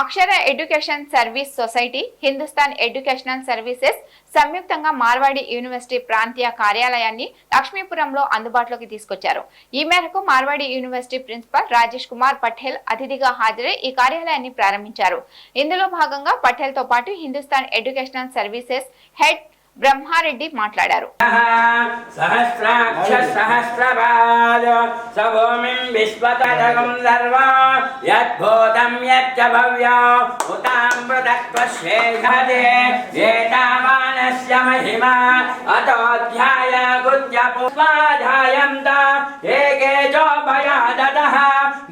Akshara education service society Hindustan educational services సంయుక్తంగా Marwadi university ప్రాంతీయ కార్యాలయాన్ని లక్ష్మీపురంలో అందుబాటులోకి తీసుకొచ్చారు. ఈ మేరకు మార్వాడి యూనివర్సిటీ ప్రిన్సిపల్ రాజేష్ కుమార్ పటేల్ అతిథిగా హాజరై ఈ కార్యాలయాన్ని ప్రారంభించారు. ఇందులో భాగంగా పటేల్తో పాటు Hindustan educational services head Brahmareddy మాట్లాడారు.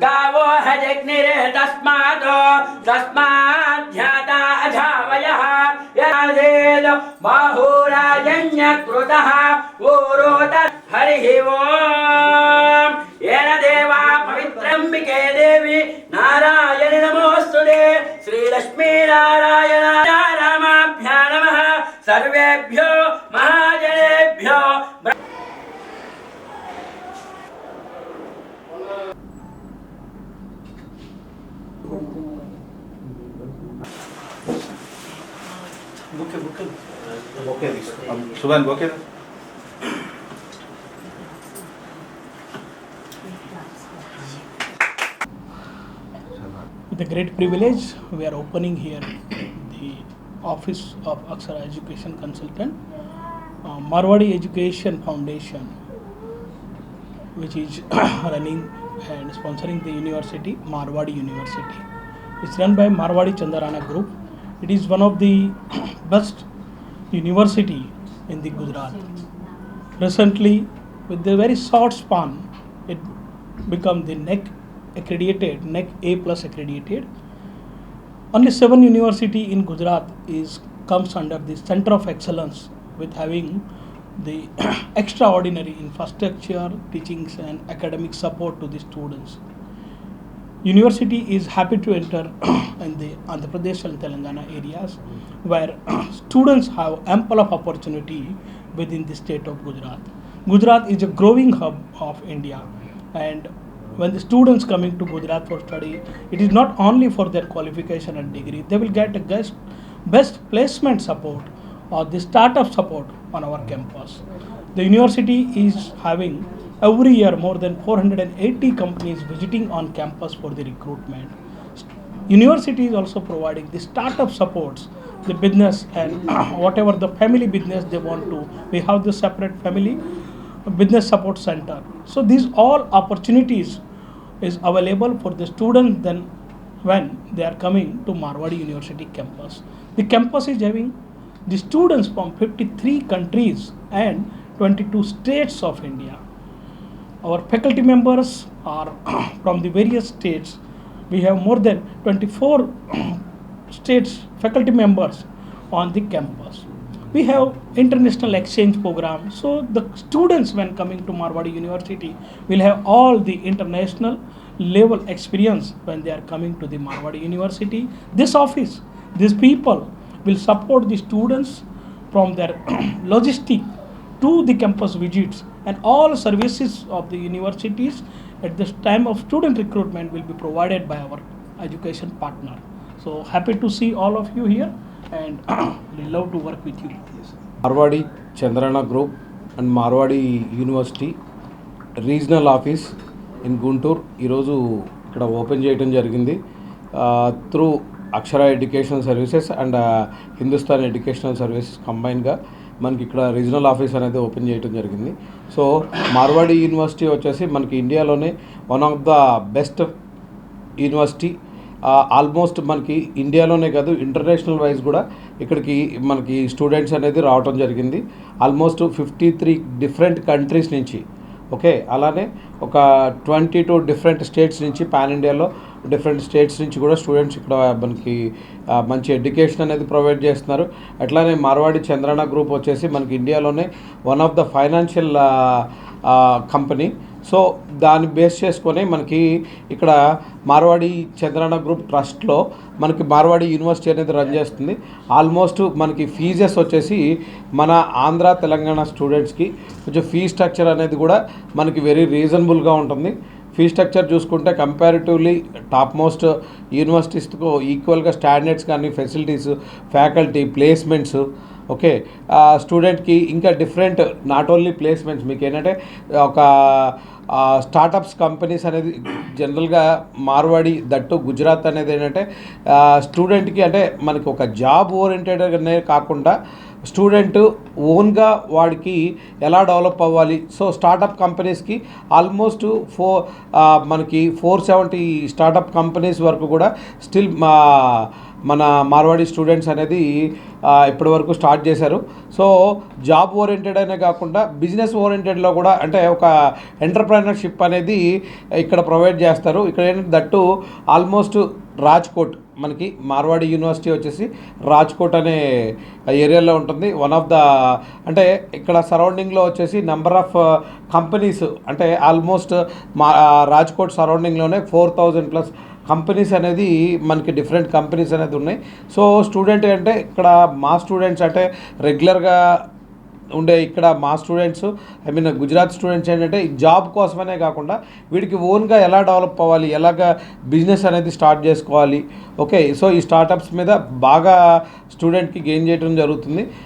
గావో హజగ్నిరే తస్మాదో తస్మాధ్యాత అధావయ యాదే यद्भूतं यच्च भव्या उतामृतत्वशेषते एतावानस्य महिमा अतोऽध्याय गुज्यपुष्पाध्यायन्त एके चोभया ददः गावो हजग्निरे तस्मात् तस्माध्याता अधावयः यादेद बाहुराजन्यकृतः ऊरोत हरिः ओम् येन देवा पवित्रम्बिके देवी नारायणि नमोऽस्तुते श्रीलक्ष्मीनारायण रामाभ्या नमः सर्वेभ्यो महाजनेभ्यो ब्र- బుకే सुबह bouquet With a great privilege, we are opening here the Office of Aksara Education Consultant, uh, Marwadi Education Foundation, which is running and sponsoring the university, Marwadi University. It's run by Marwadi Chandarana Group. It is one of the best university in the Gujarat. Recently, with the very short span, it become the NEC accredited, NEC A plus accredited. Only seven university in Gujarat is comes under the center of excellence with having the extraordinary infrastructure, teachings and academic support to the students. University is happy to enter in the Andhra Pradesh and Telangana areas where students have ample of opportunity within the state of Gujarat. Gujarat is a growing hub of India and when the students coming to Gujarat for study, it is not only for their qualification and degree, they will get a best, best placement support or the startup support on our campus. The university is having every year more than 480 companies visiting on campus for the recruitment. University is also providing the startup supports, the business and whatever the family business they want to. We have the separate family business support center. So these all opportunities is available for the students then when they are coming to Marwadi University campus. The campus is having the students from 53 countries and 22 states of India. Our faculty members are from the various states. We have more than 24 states faculty members on the campus. We have international exchange program. So the students when coming to Marwadi University will have all the international level experience when they are coming to the Marwadi University. This office, these people will support the students from their logistic to the campus visits and all services of the universities at this time of student recruitment will be provided by our education partner. So happy to see all of you here and we love to work with you. Marwadi Chandrana group and Marwadi university regional office in Guntur ఈరోజు ఇక్కడ open చేయడం జరిగింది through Akshara educational services and Hindustan educational services కంబైన్గా మనకి ఇక్కడ regional office అనేది open చేయడం జరిగింది. So Marwadi university వచ్చేసి మనకి ఇండియాలోనే one of the best university almost మనకి ఇండియాలోనే కాదు ఇంటర్నేషనల్ వైజ్ కూడా ఇక్కడికి మనకి స్టూడెంట్స్ అనేది రావటం జరిగింది. Almost fifty three different countries నుంచి ఓకే అలానే ఒక ట్వంటీ టూ డిఫరెంట్ స్టేట్స్ నుంచి పాన్ ఇండియాలో డిఫరెంట్ స్టేట్స్ నుంచి కూడా స్టూడెంట్స్ ఇక్కడ మనకి మంచి ఎడ్యుకేషన్ అనేది ప్రొవైడ్ చేస్తున్నారు. అట్లానే మార్వాడి చంద్రన గ్రూప్ వచ్చేసి మనకి ఇండియాలోనే one of the financial company so దాన్ని బేస్ చేసుకొని మనకి ఇక్కడ మార్వాడి చంద్రన గ్రూప్ ట్రస్ట్లో మనకి మార్వాడి యూనివర్సిటీ అనేది రన్ చేస్తుంది. ఆల్మోస్ట్ మనకి ఫీజెస్ వచ్చేసి మన ఆంధ్ర తెలంగాణ స్టూడెంట్స్కి కొంచెం ఫీ స్ట్రక్చర్ అనేది కూడా మనకి వెరీ రీజనబుల్గా ఉంటుంది. ఫీ స్ట్రక్చర్ చూసుకుంటే కంపారిటివ్లీ టాప్ మోస్ట్ యూనివర్సిటీస్తో ఈక్వల్గా స్టాండర్డ్స్ కానీ ఫెసిలిటీస్ ఫ్యాకల్టీ ప్లేస్మెంట్స్ ఓకే స్టూడెంట్కి ఇంకా డిఫరెంట్ నాట్ ఓన్లీ ప్లేస్మెంట్స్ మీకు ఏంటంటే ఒక స్టార్టప్స్ కంపెనీస్ అనేది జనరల్గా మార్వాడి దట్టు గుజరాత్ అనేది ఏంటంటే స్టూడెంట్కి అంటే మనకి ఒక జాబ్ ఓరియంటెడ్ అనే కాకుండా స్టూడెంట్ ఓన్గా వాడికి ఎలా డెవలప్ అవ్వాలి? సో స్టార్టప్ కంపెనీస్కి ఆల్మోస్ట్ ఫోర్ మనకి ఫోర్ సెవెంటీ స్టార్టప్ కంపెనీస్ వరకు కూడా స్టిల్ మా మన మార్వాడి స్టూడెంట్స్ అనేది ఇప్పటి వరకు స్టార్ట్ చేశారు. సో జాబ్ ఓరియంటెడ్ అనే కాకుండా బిజినెస్ ఓరియంటెడ్లో కూడా అంటే ఒక ఎంటర్ప్రైనర్షిప్ అనేది ఇక్కడ ప్రొవైడ్ చేస్తారు. ఇక్కడ ఏంటంటే దట్టు ఆల్మోస్ట్ రాజ్కోట్ మనకి మార్వాడి యూనివర్సిటీ వచ్చేసి రాజ్కోట్ అనే ఏరియాలో ఉంటుంది. వన్ ఆఫ్ ద అంటే ఇక్కడ సరౌండింగ్లో వచ్చేసి నెంబర్ ఆఫ్ కంపెనీస్ అంటే ఆల్మోస్ట్ మా రాజ్కోట్ సరౌండింగ్లోనే ఫోర్ థౌజండ్ ప్లస్ కంపెనీస్ అనేది మనకి డిఫరెంట్ కంపెనీస్ అనేది ఉన్నాయి. సో స్టూడెంట్ అంటే ఇక్కడ మా స్టూడెంట్స్ అంటే రెగ్యులర్గా ఉండే ఇక్కడ మా students I mean Gujarat students ఏంటంటే జాబ్ కోసమనే కాకుండా వీడికి ఓన్గా ఎలా డెవలప్ అవ్వాలి ఎలాగ బిజినెస్ అనేది స్టార్ట్ చేసుకోవాలి. ఓకే సో ఈ స్టార్టప్స్ మీద బాగా స్టూడెంట్కి గెయిన్ చేయడం జరుగుతుంది.